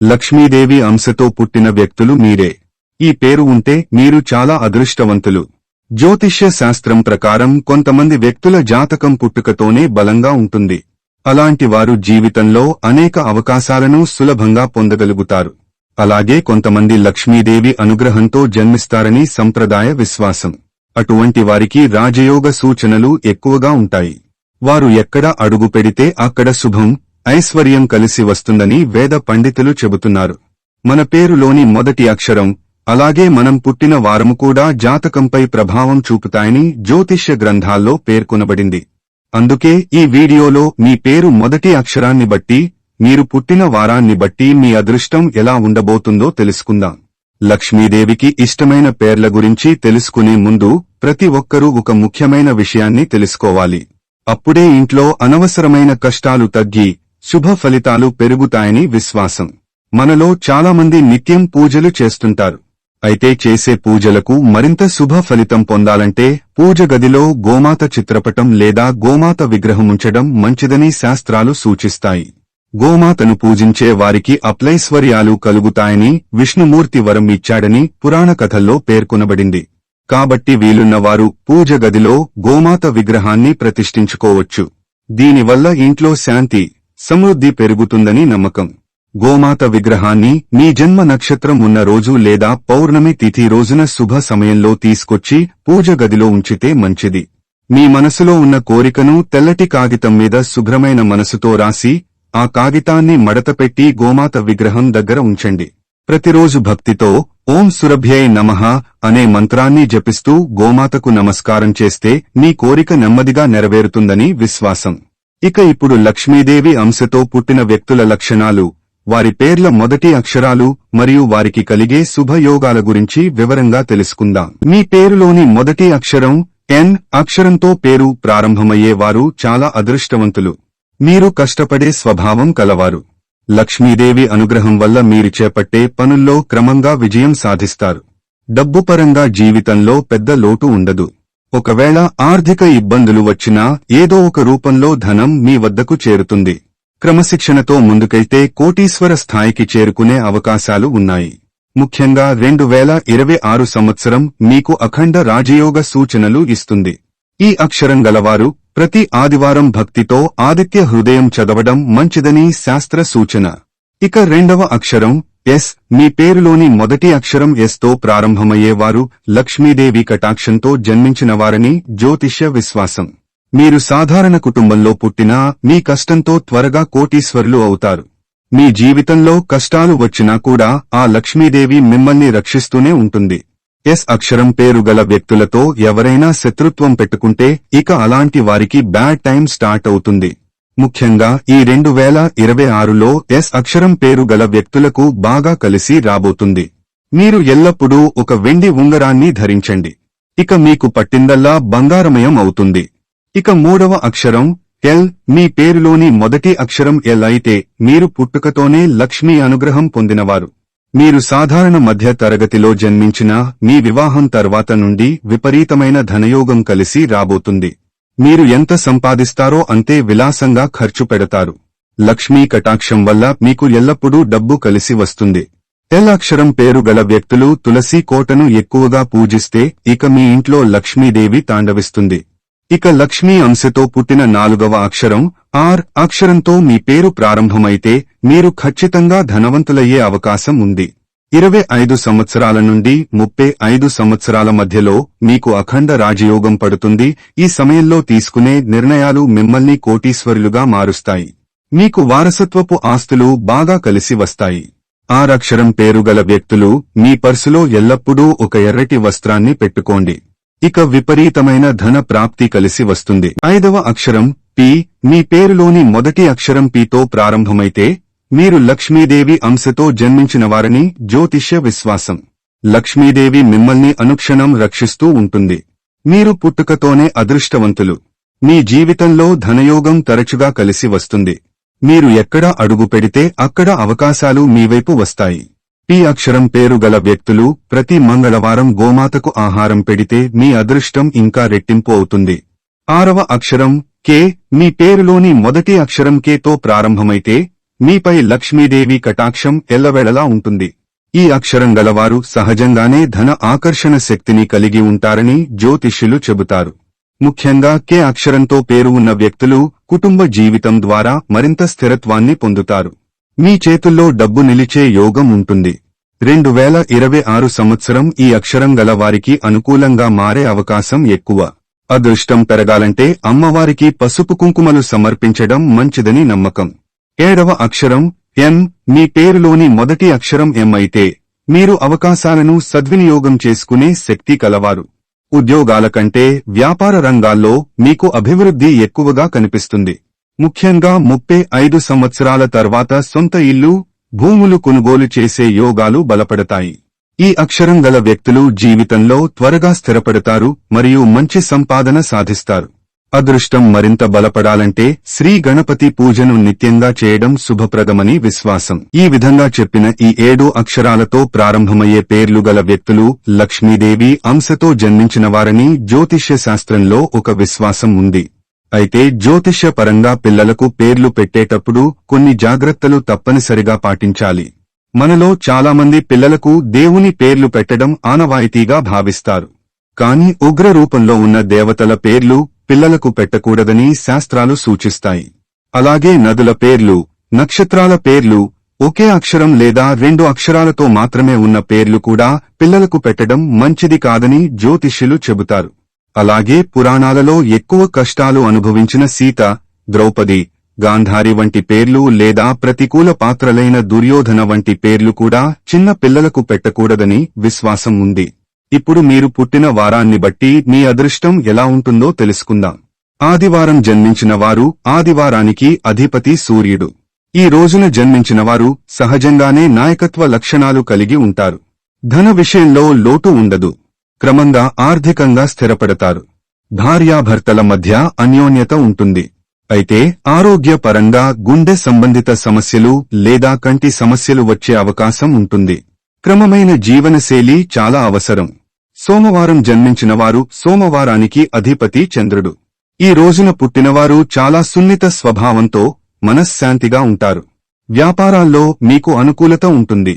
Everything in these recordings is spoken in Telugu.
లక్ష్మీదేవి అంశతో పుట్టిన వ్యక్తులు మీరే. ఈ పేరు ఉంటే మీరు చాలా అదృష్టవంతులు. జ్యోతిష్య శాస్త్రం ప్రకారం కొంతమంది వ్యక్తుల జాతకం పుట్టుకతోనే బలంగా ఉంటుంది. అలాంటి వారు జీవితంలో అనేక అవకాశాలను సులభంగా పొందగలుగుతారు. అలాగే కొంతమంది లక్ష్మీదేవి అనుగ్రహంతో జన్మిస్తారని సంప్రదాయ విశ్వాసం. అటువంటి వారికి రాజయోగ సూచనలు ఎక్కువగా ఉంటాయి. వారు ఎక్కడ అడుగు పెడితే అక్కడ శుభం ఐశ్వర్యం కలిసి వస్తుందని వేద పండితులు చెబుతున్నారు. మన పేరులోని మొదటి అక్షరం అలాగే మనం పుట్టిన వారము కూడా జాతకంపై ప్రభావం చూపుతాయని జ్యోతిష్య గ్రంథాల్లో పేర్కొనబడింది. అందుకే ఈ వీడియోలో మీ పేరు మొదటి అక్షరాన్ని బట్టి మీరు పుట్టిన వారాన్ని బట్టి మీ అదృష్టం ఎలా ఉండబోతుందో తెలుసుకుందాం. లక్ష్మీదేవికి ఇష్టమైన పేర్ల గురించి తెలుసుకునే ముందు ప్రతి ఒక్కరూ ఒక ముఖ్యమైన విషయాన్ని తెలుసుకోవాలి. అప్పుడే ఇంట్లో అనవసరమైన కష్టాలు తగ్గి శుభ ఫలితాలు పెరుగుతాయని విశ్వాసం. మనలో చాలామంది నిత్యం పూజలు చేస్తుంటారు. అయితే చేసే పూజలకు మరింత శుభ ఫలితం పొందాలంటే పూజ గదిలో గోమాత చిత్రపటం లేదా గోమాత విగ్రహం ఉంచడం మంచిదని శాస్త్రాలు సూచిస్తాయి. గోమాతను పూజించే వారికి అప్లైశ్వర్యాలు కలుగుతాయని విష్ణుమూర్తి వరం ఇచ్చాడని పురాణ కథల్లో పేర్కొనబడింది. కాబట్టి వీలున్నవారు పూజ గదిలో గోమాత విగ్రహాన్ని ప్రతిష్ఠించుకోవచ్చు. దీనివల్ల ఇంట్లో శాంతి సమృద్ధి పెరుగుతుందని నమ్మకం. గోమాత విగ్రహాన్ని మీ జన్మ నక్షత్రం ఉన్న రోజు లేదా పౌర్ణమి తిథి రోజున శుభ సమయంలో తీసుకొచ్చి పూజ గదిలో ఉంచితే మంచిది. మీ మనసులో ఉన్న కోరికను తెల్లటి కాగితం మీద శుభ్రమైన మనసుతో రాసి ఆ కాగితాన్ని మడతపెట్టి గోమాత విగ్రహం దగ్గర ఉంచండి. ప్రతిరోజు భక్తితో ఓం సురభ్యై నమః అనే మంత్రాన్ని జపిస్తూ గోమాతకు నమస్కారం చేస్తే మీ కోరిక నెమ్మదిగా నెరవేరుతుందని విశ్వాసం. ఇక ఇప్పుడు లక్ష్మీదేవి అంశతో పుట్టిన వ్యక్తుల లక్షణాలు వారి పేర్ల మొదటి అక్షరాలు మరియు వారికి కలిగే శుభయోగాల గురించి వివరంగా తెలుసుకుందాం. మీ పేరులోని మొదటి అక్షరం ఎన్ అక్షరంతో పేరు ప్రారంభమయ్యే వారు చాలా అదృష్టవంతులు. మీరు కష్టపడే స్వభావం కలవారు. లక్ష్మీదేవి అనుగ్రహం వల్ల మీరు చేపట్టే పనుల్లో క్రమంగా విజయం సాధిస్తారు. డబ్బు పరంగా జీవితంలో పెద్ద లోటు ఉండదు. ఒకవేళ ఆర్థిక ఇబ్బందులు వచ్చినా ఏదో ఒక రూపంలో ధనం మీ వద్దకు చేరుతుంది. క్రమశిక్షణతో ముందుకెళ్తే కోటీశ్వర స్థాయికి చేరుకునే అవకాశాలు ఉన్నాయి. ముఖ్యంగా రెండు వేల ఇరవై ఆరు సంవత్సరం మీకు అఖండ రాజయోగ సూచనలు ఇస్తుంది. ఈ అక్షరం గలవారు ప్రతి ఆదివారం భక్తితో ఆదిత్య హృదయం చదవడం మంచిదని శాస్త్ర సూచన. ఇక రెండవ అక్షరం ఎస్. మీ పేరులోని మొదటి అక్షరం ఎస్తో ప్రారంభమయ్యేవారు లక్ష్మీదేవి కటాక్షంతో జన్మించిన వారని జ్యోతిష్య విశ్వాసం. మీరు సాధారణ కుటుంబంలో పుట్టినా మీ కష్టంతో త్వరగా కోటీశ్వరులు అవుతారు. మీ జీవితంలో కష్టాలు వచ్చినా కూడా ఆ లక్ష్మీదేవి మిమ్మల్ని రక్షిస్తూనే ఉంటుంది. ఎస్ అక్షరం పేరు గల వ్యక్తులతో ఎవరైనా శత్రుత్వం పెట్టుకుంటే ఇక అలాంటి వారికి బ్యాడ్ టైం స్టార్ట్ అవుతుంది. ముఖ్యంగా ఈ రెండు వేల ఇరవై ఆరులో ఎస్ అక్షరం పేరు గల వ్యక్తులకు బాగా కలిసి రాబోతుంది. మీరు ఎల్లప్పుడూ ఒక వెండి ఉంగరాన్ని ధరించండి. ఇక మీకు పట్టిందల్లా బంగారమయం అవుతుంది. ఇక మూడవ అక్షరం ఎల్ మీ పేరులోని మొదటి అక్షరం ఎల్ అయితే మీరు పుట్టుకతోనే లక్ష్మీ అనుగ్రహం పొందినవారు. మీరు సాధారణ మధ్య తరగతిలో జన్మించిన మీ వివాహం తర్వాత నుండి విపరీతమైన ధనయోగం కలిసి రాబోతుంది. మీరు ఎంత సంపాదిస్తారో అంతే విలాసంగా ఖర్చు పెడతారు. లక్ష్మీ కటాక్షం వల్ల మీకు ఎల్లప్పుడూ డబ్బు కలిసి వస్తుంది. ఎల్ అక్షరం పేరు గల వ్యక్తులు తులసి కోటను ఎక్కువగా పూజిస్తే ఇక మీ ఇంట్లో లక్ష్మీదేవి తాండవిస్తుంది. ఇక లక్ష్మీ అంశతో పుట్టిన నాలుగవ అక్షరం ఆర్ అక్షరంతో మీ పేరు ప్రారంభమైతే మీరు ఖచ్చితంగా ధనవంతులయ్యే అవకాశం ఉంది. ఇరవై ఐదు సంవత్సరాల నుండి ముప్పై ఐదు సంవత్సరాల మధ్యలో మీకు అఖండ రాజయోగం పడుతుంది. ఈ సమయంలో తీసుకునే నిర్ణయాలు మిమ్మల్ని కోటీశ్వరులుగా మారుస్తాయి. మీకు వారసత్వపు ఆస్తులు బాగా కలిసి వస్తాయి. ఆరక్షరం పేరు గల వ్యక్తులు మీ పర్సులో ఎల్లప్పుడూ ఒక ఎర్రటి వస్త్రాన్ని పెట్టుకోండి. ఇక విపరీతమైన ధన ప్రాప్తి కలిసి వస్తుంది. ఐదవ అక్షరం పి మీ పేరులోని మొదటి అక్షరం పితో ప్రారంభమైతే మీరు లక్ష్మీదేవి అంశతో జన్మించినవారని జ్యోతిష్య విశ్వాసం. లక్ష్మీదేవి మిమ్మల్ని అనుక్షణం రక్షిస్తూ ఉంటుంది. మీరు పుట్టుకతోనే అదృష్టవంతులు. మీ జీవితంలో ధనయోగం తరచుగా కలిసి వస్తుంది. మీరు ఎక్కడ అడుగు పెడితే అక్కడ అవకాశాలు మీవైపు వస్తాయి. పి అక్షరం పేరు గల వ్యక్తులు ప్రతి మంగళవారం గోమాతకు ఆహారం పెడితే మీ అదృష్టం ఇంకా రెట్టింపు అవుతుంది. ఆరవ అక్షరం కే మీ పేరులోని మొదటి అక్షరం కేతో ప్రారంభమైతే మీపై లక్ష్మీదేవి కటాక్షం ఎల్లవెళలా ఉంటుంది. ఈ అక్షరం గలవారు సహజంగానే ధన ఆకర్షణ శక్తిని కలిగి ఉంటారని జ్యోతిష్యులు చెబుతారు. ముఖ్యంగా కే అక్షరంతో పేరు ఉన్న వ్యక్తులు కుటుంబ జీవితం ద్వారా మరింత స్థిరత్వాన్ని పొందుతారు. మీ చేతుల్లో డబ్బు నిలిచే యోగం ఉంటుంది. రెండు వేల ఇరవై ఆరు సంవత్సరం ఈ అక్షరం గల వారికి అనుకూలంగా మారే అవకాశం ఎక్కువ. అదృష్టం పెరగాలంటే అమ్మవారికి పసుపు కుంకుమలు సమర్పించడం మంచిదని నమ్మకం. ఏడవ అక్షరం ఎం మీ పేరులోని మొదటి అక్షరం ఎం అయితే మీరు అవకాశాలను సద్వినియోగం చేసుకునే శక్తి కలవారు. ఉద్యోగాల కంటే వ్యాపార రంగాల్లో మీకు అభివృద్ధి ఎక్కువగా కనిపిస్తుంది. ముఖ్యంగా ముప్పై ఐదు సంవత్సరాల తర్వాత సొంత ఇల్లు భూములు కొనుగోలు చేసే యోగాలు బలపడతాయి. ఈ అక్షరం గల వ్యక్తులు జీవితంలో త్వరగా స్థిరపడతారు మరియు మంచి సంపాదన సాధిస్తారు. అదృష్టం మరింత బలపడాలంటే శ్రీ గణపతి పూజను నిత్యంగా చేయడం శుభప్రదమని విశ్వాసం. ఈ విధంగా చెప్పిన ఈ ఏడు అక్షరాలతో ప్రారంభమయ్యే పేర్లు గల వ్యక్తులు లక్ష్మీదేవి అంశతో జన్మించిన వారని జ్యోతిష్య శాస్త్రంలో ఒక విశ్వాసం ఉంది. అయితే జ్యోతిష్య పరంగా పిల్లలకు పేర్లు పెట్టేటప్పుడు కొన్ని జాగ్రత్తలు తప్పనిసరిగా పాటించాలి. మనలో చాలామంది పిల్లలకు దేవుని పేర్లు పెట్టడం ఆనవాయితీగా భావిస్తారు. కాని ఉగ్ర రూపంలో ఉన్న దేవతల పేర్లు పిల్లలకు పెట్టకూడదని శాస్త్రాలు సూచిస్తాయి. అలాగే నదుల పేర్లు నక్షత్రాల పేర్లు ఒకే అక్షరం లేదా రెండు అక్షరాలతో మాత్రమే ఉన్న పేర్లు కూడా పిల్లలకు పెట్టడం మంచిది కాదని జ్యోతిష్యులు చెబుతారు. అలాగే పురాణాలలో ఎక్కువ కష్టాలు అనుభవించిన సీత ద్రౌపది గాంధారి వంటి పేర్లు లేదా ప్రతికూల పాత్రలైన దుర్యోధన వంటి పేర్లు కూడా చిన్న పిల్లలకు పెట్టకూడదని విశ్వాసం ఉంది. ఇప్పుడు మీరు పుట్టిన వారాన్ని బట్టి మీ అదృష్టం ఎలా ఉంటుందో తెలుసుకుందాం. ఆదివారం జన్మించిన వారు ఆదివారానికి అధిపతి సూర్యుడు. ఈ రోజున జన్మించిన వారు సహజంగానే నాయకత్వ లక్షణాలు కలిగి ఉంటారు. ధన విషయంలో లోటు ఉండదు. క్రమంగా ఆర్థికంగా స్థిరపడతారు. భార్యాభర్తల మధ్య అన్యోన్యత ఉంటుంది. అయితే ఆరోగ్యపరంగా గుండె సంబంధిత సమస్యలు లేదా కంటి సమస్యలు వచ్చే అవకాశం ఉంటుంది. క్రమమైన జీవనశైలి చాలా అవసరం. సోమవారం జన్మించినవారు సోమవారానికి అధిపతి చంద్రుడు. ఈ రోజున పుట్టినవారు చాలా సున్నిత స్వభావంతో మనశ్శాంతిగా ఉంటారు. వ్యాపారాల్లో మీకు అనుకూలత ఉంటుంది.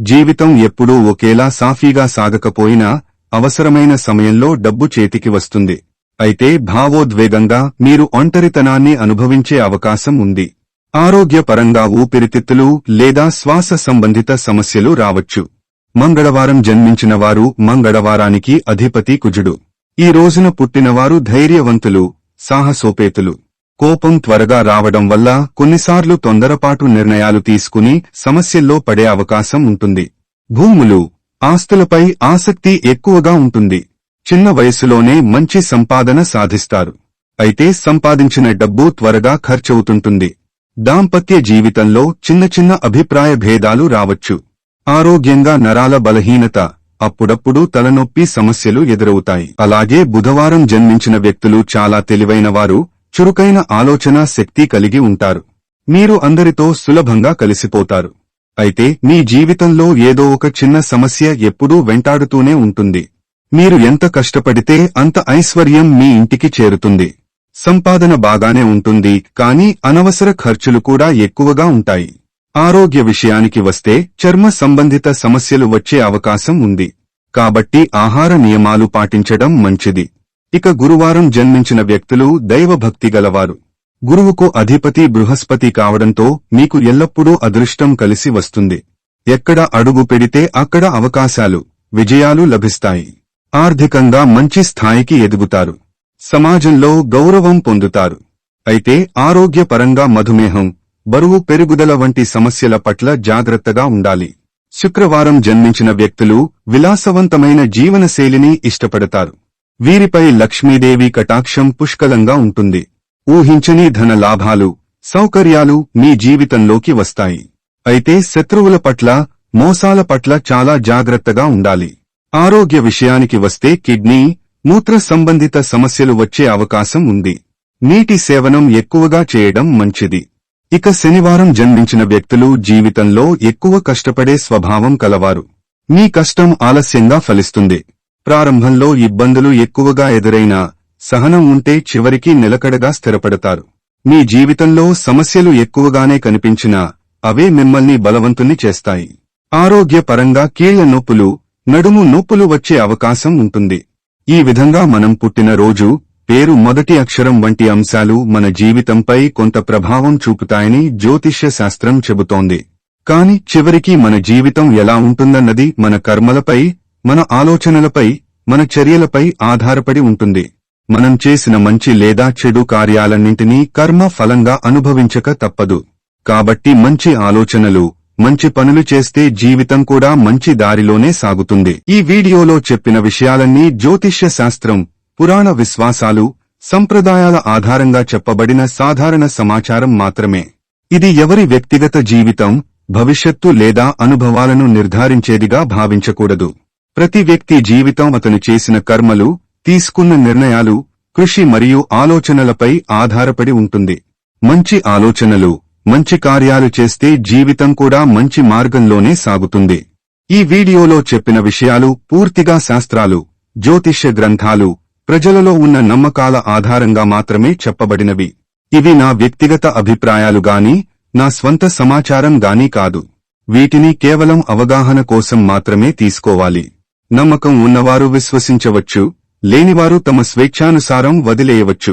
జీవితం ఎప్పుడూ ఒకేలా సాఫీగా సాగకపోయినా అవసరమైన సమయంలో డబ్బు చేతికి వస్తుంది. అయితే భావోద్వేగంగా మీరు ఒంటరితనాన్ని అనుభవించే అవకాశం ఉంది. ఆరోగ్యపరంగా ఊపిరితిత్తులు లేదా శ్వాస సంబంధిత సమస్యలు రావచ్చు. మంగళవారం జన్మించిన వారు మంగళవారానికి అధిపతి కుజుడు. ఈ రోజున పుట్టినవారు ధైర్యవంతులు సాహసోపేతులు. కోపం త్వరగా రావడం వల్ల కొన్నిసార్లు తొందరపాటు నిర్ణయాలు తీసుకుని సమస్యల్లో పడే అవకాశం ఉంటుంది. భూములు ఆస్తులపై ఆసక్తి ఎక్కువగా ఉంటుంది. చిన్న వయసులోనే మంచి సంపాదన సాధిస్తారు. అయితే సంపాదించిన డబ్బు త్వరగా ఖర్చవుతుంటుంది. దాంపత్య జీవితంలో చిన్న చిన్న అభిప్రాయ భేదాలు రావచ్చు. ఆరోగ్యంగా నరాల బలహీనత అప్పుడప్పుడు తలనొప్పి సమస్యలు ఎదురవుతాయి. అలాగే బుధవారం జన్మించిన వ్యక్తులు చాలా తెలివైనవారు చురుకైన ఆలోచన శక్తి కలిగి ఉంటారు. మీరు అందరితో సులభంగా కలిసిపోతారు. అయితే మీ జీవితంలో ఏదో ఒక చిన్న సమస్య ఎప్పుడూ వెంటాడుతూనే ఉంటుంది. మీరు ఎంత కష్టపడితే అంత ఐశ్వర్యం మీ ఇంటికి చేరుతుంది. సంపాదన బాగానే ఉంటుంది కానీ అనవసర ఖర్చులు కూడా ఎక్కువగా ఉంటాయి. ఆరోగ్య విషయానికి వస్తే చర్మ సంబంధిత సమస్యలు వచ్చే అవకాశం ఉంది. కాబట్టి ఆహార నియమాలు పాటించడం మంచిది. ఇక గురువారం జన్మించిన వ్యక్తులు దైవభక్తి గలవారు. గురువుకు అధిపతి బృహస్పతి కావడంతో మీకు ఎల్లప్పుడూ అదృష్టం కలిసి వస్తుంది. ఎక్కడ అడుగు పెడితే అక్కడ అవకాశాలు విజయాలు లభిస్తాయి. ఆర్థికంగా మంచి స్థాయికి ఎదుగుతారు. సమాజంలో గౌరవం పొందుతారు. అయితే ఆరోగ్యపరంగా మధుమేహం బరువు పెరుగుదల వంటి సమస్యల పట్ల జాగ్రత్తగా ఉండాలి. శుక్రవారం జన్మించిన వ్యక్తులు విలాసవంతమైన జీవనశైలిని ఇష్టపడతారు. వీరిపై లక్ష్మీదేవి కటాక్షం పుష్కలంగా ఉంటుంది. ఊహించని ధన లాభాలు సౌకర్యాలు మీ జీవితంలోకి వస్తాయి. అయితే శత్రువుల పట్ల మోసాల పట్ల చాలా జాగ్రత్తగా ఉండాలి. ఆరోగ్య విషయానికి వస్తే కిడ్నీ మూత్ర సంబంధిత సమస్యలు వచ్చే అవకాశం ఉంది. నీటి సేవనం ఎక్కువగా చేయడం మంచిది. ఇక శనివారం జన్మించిన వ్యక్తులు జీవితంలో ఎక్కువ కష్టపడే స్వభావం కలవారు. మీ కష్టం ఆలస్యంగా ఫలిస్తుంది. ప్రారంభంలో ఇబ్బందులు ఎక్కువగా ఎదురైనా సహనం ఉంటే చివరికి నిలకడగా స్థిరపడతారు. మీ జీవితంలో సమస్యలు ఎక్కువగానే కనిపించినా అవే మిమ్మల్ని బలవంతుని చేస్తాయి. ఆరోగ్యపరంగా కీళ్ళ నొప్పులు నడుము నొప్పులు వచ్చే అవకాశం ఉంటుంది. ఈ విధంగా మనం పుట్టిన రోజు పేరు మొదటి అక్షరం వంటి అంశాలు మన జీవితంపై కొంత ప్రభావం చూపుతాయని జ్యోతిష్య శాస్త్రం చెబుతోంది. కాని చివరికి మన జీవితం ఎలా ఉంటుందన్నది మన కర్మలపై మన ఆలోచనలపై మన చర్యలపై ఆధారపడి ఉంటుంది. మనం చేసిన మంచి లేదా చెడు కార్యాలన్నింటినీ కర్మ ఫలంగా అనుభవించక తప్పదు. కాబట్టి మంచి ఆలోచనలు మంచి పనులు చేస్తే జీవితం కూడా మంచి దారిలోనే సాగుతుంది. ఈ వీడియోలో చెప్పిన విషయాలన్నీ జ్యోతిష్య శాస్త్రం పురాణ విశ్వాసాలు సంప్రదాయాల ఆధారంగా చెప్పబడిన సాధారణ సమాచారం మాత్రమే. ఇది ఎవరి వ్యక్తిగత జీవితం భవిష్యత్తు లేదా అనుభవాలను నిర్ధారించేదిగా భావించకూడదు. ప్రతి వ్యక్తి జీవితం అతను చేసిన కర్మలు తీసుకున్న నిర్ణయాలు కృషి మరియు ఆలోచనలపై ఆధారపడి ఉంటుంది. మంచి ఆలోచనలు మంచి కార్యాలు చేస్తే జీవితం కూడా మంచి మార్గంలోనే సాగుతుంది. ఈ వీడియోలో చెప్పిన విషయాలు పూర్తిగా శాస్త్రాలు జ్యోతిష్య గ్రంథాలు ప్రజలలో ఉన్న నమ్మకాల ఆధారంగా మాత్రమే చెప్పబడినవి. ఇవి నా వ్యక్తిగత అభిప్రాయాలు గాని నా స్వంత సమాచారం గాని కాదు. వీటిని కేవలం అవగాహన కోసం మాత్రమే తీసుకోవాలి. నమ్మకం ఉన్నవారు విశ్వసించవచ్చు లేనివారు తమ స్వేచ్ఛానుసారం వదిలేయవచ్చు.